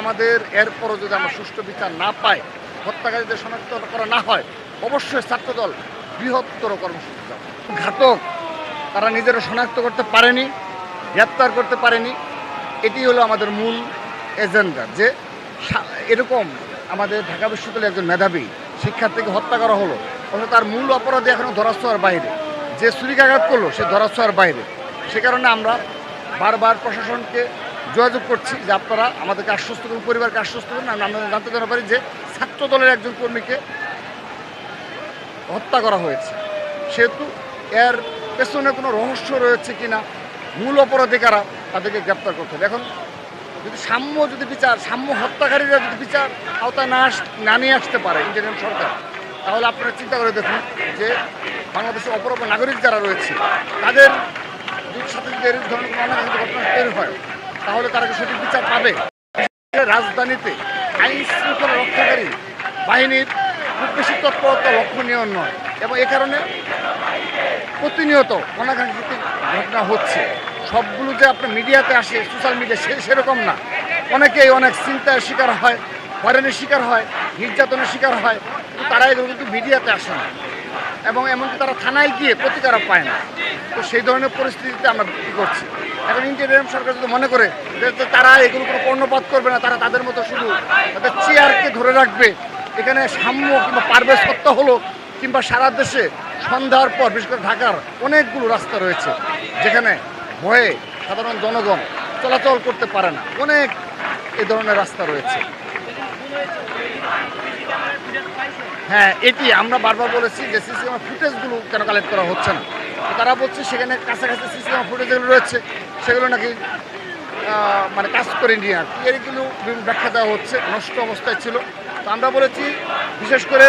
আমাদের এরপরও যদি আমরা সুষ্ঠু বিচার না পাই, হত্যাকারীদের শনাক্ত করা না হয়, অবশ্যই ছাত্রদল বৃহত্তর কর্মসূচি যাবে ঘাতক, তারা নিজেরা শনাক্ত করতে পারেনি, গ্রেপ্তার করতে পারেনি। এটি হলো আমাদের মূল এজেন্ডা যে এরকম আমাদের ঢাকা বিশ্ববিদ্যালয়ের একজন মেধাবী শিক্ষার্থীকে হত্যা করা হলো অথচ তার মূল অপরাধী এখনও ধরাছোঁয়ার বাইরে। যে ছুরিকাঘাত করল, সে ধরাছোঁয়ার বাইরে। সে কারণে আমরা বারবার প্রশাসনকে যোগাযোগ করছি যে আপনারা আমাদেরকে আশ্বস্ত করুন, পরিবারকে আশ্বস্ত করুন। আর আমরা জানতে জানা পারি যে ছাত্র দলের একজন কর্মীকে হত্যা করা হয়েছে। সেহেতু এর পেছনে কোনো রহস্য রয়েছে কি না মূল অপরাধী কারা, তাদেরকে গ্রেপ্তার করতে হবে। এখন যদি সাম্য যদি বিচার, সাম্য হত্যাকারীরা যদি বিচার আওতায় না না নিয়ে আসতে পারে ইন্ডিয়ান সরকার, তাহলে আপনারা চিন্তা করে দেখুন যে বাংলাদেশের অপর অপর নাগরিক যারা রয়েছে, তাদের সাথে ধরনের ঘটনা তৈরি হয় তাহলে তারা সঠিক বিচার পাবে? রাজধানীতে আইন শৃঙ্খলা রক্ষাকারী বাহিনীর খুব বেশি তৎপরতা লক্ষণীয় নয় এবং এ কারণে প্রতিনিয়ত অনাকাঙ্ক্ষিত ঘটনা হচ্ছে। সবগুলো যে আপনার মিডিয়াতে আসে, সোশ্যাল মিডিয়া, সে সেরকম না। অনেকেই অনেক চিন্তার শিকার হয়, হয়রানির শিকার হয়, নির্যাতনের শিকার হয়, কিন্তু তারা এগুলো কিন্তু মিডিয়াতে আসে না। এবং এমনকি তারা থানায় গিয়ে প্রতিকারও পায় না। তো সেই ধরনের পরিস্থিতিতে আমরা করছি এখন ইন্টারিয়াম সরকার যদি মনে করে যে তারা এগুলো কোনো কর্ণপাত করবে না, তারা তাদের মতো শুধু তাদের চেয়ারকে ধরে রাখবে, এখানে সাম্য কিংবা পারবে সত্য হলো কিংবা সারা দেশে সন্ধ্যার পর, বিশেষ করে ঢাকার অনেকগুলো রাস্তা রয়েছে, যেখানে ভয়ে সাধারণ জনগণ চলাচল করতে পারে না। অনেক এ ধরনের রাস্তা রয়েছে। হ্যাঁ এটি আমরা বারবার বলেছি যে সিসি ক্যামেরা ফুটেজগুলো কেন কালেক্ট করা হচ্ছে না তারা বলছে সেখানে কাছাকাছি সিসি ক্যামেরা ফুটেজ যেগুলো রয়েছে, সেগুলো নাকি মানে কাজ করে নিয়ে আর। এগুলো বিভিন্ন ব্যাখ্যা দেওয়া হচ্ছে, নষ্ট অবস্থায় ছিল তো আমরা বলেছি, বিশেষ করে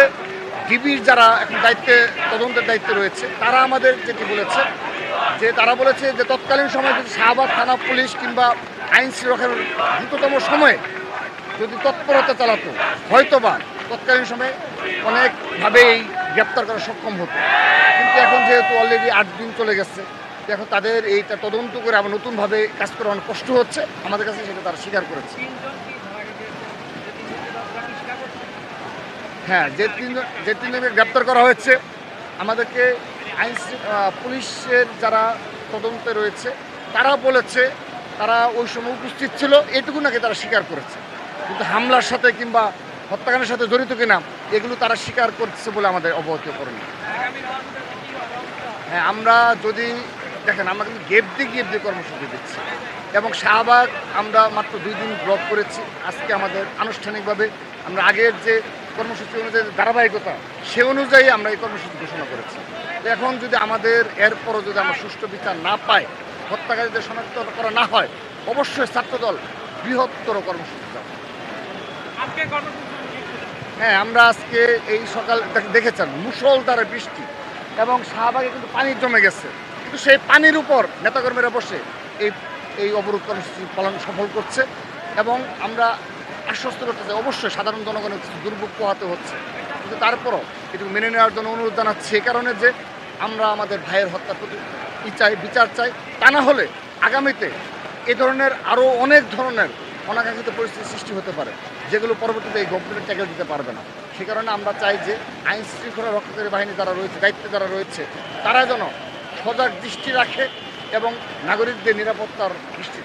ডিবির যারা এখন দায়িত্বে, তদন্তের দায়িত্বে রয়েছে, তারা আমাদের যেটি বলেছে, যে তারা বলেছে যে তৎকালীন সময় যদি শাহবাগ থানা পুলিশ কিংবা আইন শৃঙ্খলার দ্রুততম সময়ে যদি তৎপরতা চালাতো, হয়তোবা তৎকালীন সময়ে অনেকভাবেই গ্রেপ্তার করা সক্ষম হতো। কিন্তু এখন যেহেতু অলরেডি আট দিন চলে গেছে এখন তাদের এইটা তদন্ত করে আবার নতুনভাবে কাজ করা অনেক কষ্ট হচ্ছে। আমাদের কাছে সেটা তারা স্বীকার করেছে। হ্যাঁ যে তিনজন যে তিনজনকে গ্রেপ্তার করা হয়েছে, আমাদেরকে আইন পুলিশের যারা তদন্তে রয়েছে, তারা বলেছে, তারা ওই সময় উপস্থিত ছিল, এটুকু নাকি তারা স্বীকার করেছে। কিন্তু হামলার সাথে কিংবা হত্যাকাণ্ডের সাথে জড়িত কিনা, এগুলো তারা স্বীকার করছে বলে আমাদের অবগত করেনি হ্যাঁ আমরা যদি, দেখেন, আমরা কিন্তু গেপ দিয়ে গেপ দিয়ে কর্মসূচি দিচ্ছি। এবং শাহবাগ আমরা মাত্র দুই দিন ব্লক করেছি। আজকে আমাদের আনুষ্ঠানিকভাবে আমরা আগের যে কর্মসূচি অনুযায়ী ধারাবাহিকতা, সে অনুযায়ী আমরা এই কর্মসূচি ঘোষণা করেছি। এখন যদি আমাদের এরপরও যদি আমরা সুষ্ঠু বিচার না পাই, হত্যাকারীদের শনাক্ত করা না হয়, অবশ্যই ছাত্রদল বৃহত্তর কর্মসূচি যাবে হ্যাঁ আমরা আজকে এই সকাল দেখ- দেখেছেন, মুষলধারে বৃষ্টি এবং শাহবাগে কিন্তু পানি জমে গেছে। কিন্তু সেই পানির উপর নেতাকর্মীরা বসে এই এই অবরোধ কর্মসূচি পালন সফল করছে এবং আমরা আশ্বস্ত করতে চাই, অবশ্যই সাধারণ জনগণের কিছু দুর্ভোগ পোহাতে হচ্ছে। কিন্তু তারপরও এটুকু মেনে নেওয়ার জন্য অনুরোধ জানাচ্ছি এই কারণে যে আমরা আমাদের ভাইয়ের হত্যার প্রতি চাই, বিচার চাই। তা না হলে আগামীতে এ ধরনের আরও অনেক ধরনের অনাকাঙ্ক্ষিত পরিস্থিতির সৃষ্টি হতে পারে, যেগুলো পরবর্তীতে এই গভর্নমেন্ট ট্যাকেল দিতে পারবে না। সে কারণে আমরা চাই যে আইন শৃঙ্খলা রক্ষাকারী বাহিনী যারা রয়েছে, দায়িত্বে যারা রয়েছে, তারা যেন সজাগ দৃষ্টি রাখে এবং নাগরিকদের নিরাপত্তার দৃষ্টি